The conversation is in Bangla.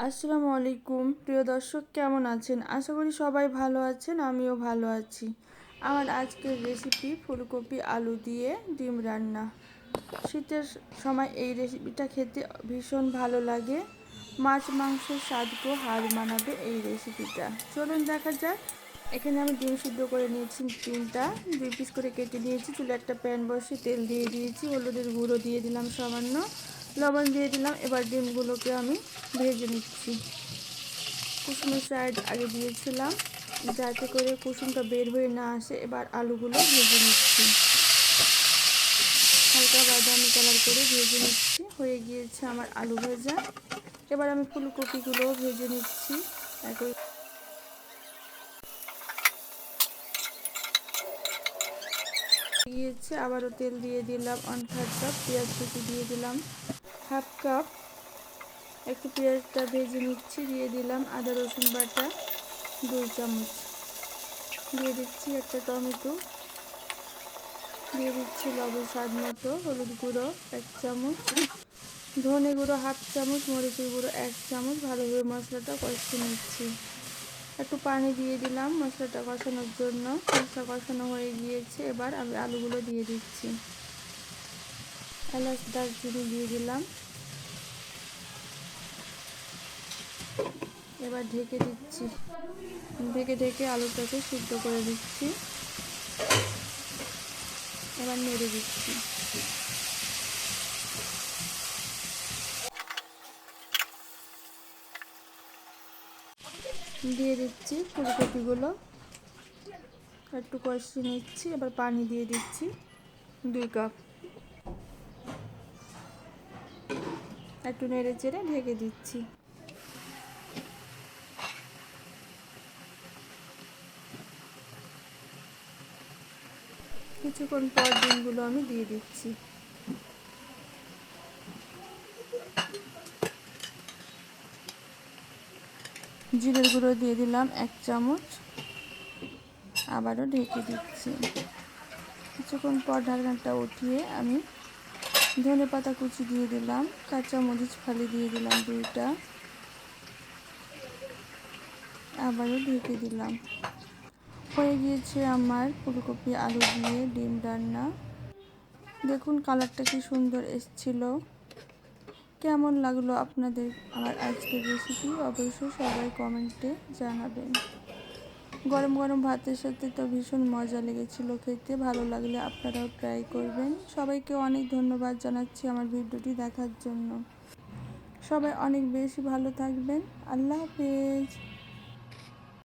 আসসালামু আলাইকুম। প্রিয় দর্শক, কেমন আছেন? আশা করি সবাই ভালো আছেন, আমিও ভালো আছি। আমার আজকের রেসিপি ফুলকপি আলু দিয়ে ডিম রান্না। শীতের সময় এই রেসিপিটা খেতে ভীষণ ভালো লাগে। মাছ মাংসের স্বাদকে হার মানাবে এই রেসিপিটা চলুন দেখা যাক। এখানে আমি ডিম সিদ্ধ করে নিয়েছি, ডিমটা দুই পিস করে কেটে নিয়েছি। চুলে একটা প্যান বসে তেল দিয়ে দিয়েছি, হলুদের গুঁড়ো দিয়ে দিলাম সামান্য। লবণ দিয়ে দিলাম। এবার ডিমগুলোকে আমি ভেজে নিচ্ছি। কুসুমের সাইড আগে দিয়েছিলাম। যাতে করে কুসুমটা বের হয়ে না আসে, এবার আলুগুলো ভেজে নিচ্ছি। হালকা বাদামি কালার করে ভেজে নিচ্ছি। হয়ে গিয়েছে আমার আলু ভাজা। এবার আমি ফুলকপিগুলো ভেজে নিচ্ছি। একই গিয়েছে, আবারও তেল দিয়ে দিলাম। অন থার্ড কাপ পেঁয়াজ কুচি দিয়ে দিলাম। Half cup. একটু পেঁয়াজটা ভেজে নিচ্ছি, দিয়ে দিলাম আদা, রসুন বাটা, দুই চামচ। দিয়ে দিচ্ছি একটা টমেটো। দিয়ে দিচ্ছি লবণ স্বাদ মতো, হলুদ গুঁড়ো এক চামচ। ধনে গুঁড়ো হাফ চামচ, মরিচের গুঁড়ো এক চামচ। ভালোভাবে মশলাটা কষতে নিচ্ছি। একটু পানি দিয়ে দিলাম মশলাটা কষানোর জন্য। মশলা কষানো হয়ে গিয়েছে, এবার আমি আলুগুলো দিয়ে দিচ্ছি। এলাচ, দারচিনি দিয়ে দিলাম। এবার ঢেকে দিচ্ছি। ঢেকে ঢেকে আলুটাকে সিদ্ধ করে দিচ্ছি। এবার নেড়ে দিচ্ছি। দিয়ে দিচ্ছি ফুলকপিগুলো। একটু কষিয়ে নিচ্ছি, এবার পানি দিয়ে দিচ্ছি দুই কাপ। একটু নেড়ে চেড়ে ঢেকে দিচ্ছি। কিছুক্ষণ পর ডিমগুলো আমি দিয়ে দিচ্ছি। জিরের গুঁড়ো দিয়ে দিলাম এক চামচ। আবারও ঢেকে দিচ্ছি। কিছুক্ষণ পর ঢাকনাটা উঠিয়ে আমি ধনে পাতা কুচি দিয়ে দিলাম কাঁচা মরিচ ফালি দিয়ে দিলাম দুইটা। আবারও ঢেকে দিলাম। হয়ে গিয়েছে আমার ফুলকপি, আলু দিয়ে ডিম রান্না। দেখুন কালারটা কি সুন্দর এসছিল। কেমন লাগল আপনাদের আমার আজকের রেসিপি অবশ্যই সবাই কমেন্টে জানাবেন। গরম গরম ভাতের সাথে তো ভীষণ মজা লেগেছিল খেতে, ভালো লাগলে আপনারাও ট্রাই করবেন। সবাইকে অনেক ধন্যবাদ জানাচ্ছি আমার ভিডিওটি দেখার জন্য। সবাই অনেক বেশি ভালো থাকবেন। আল্লাহ হাফেজ।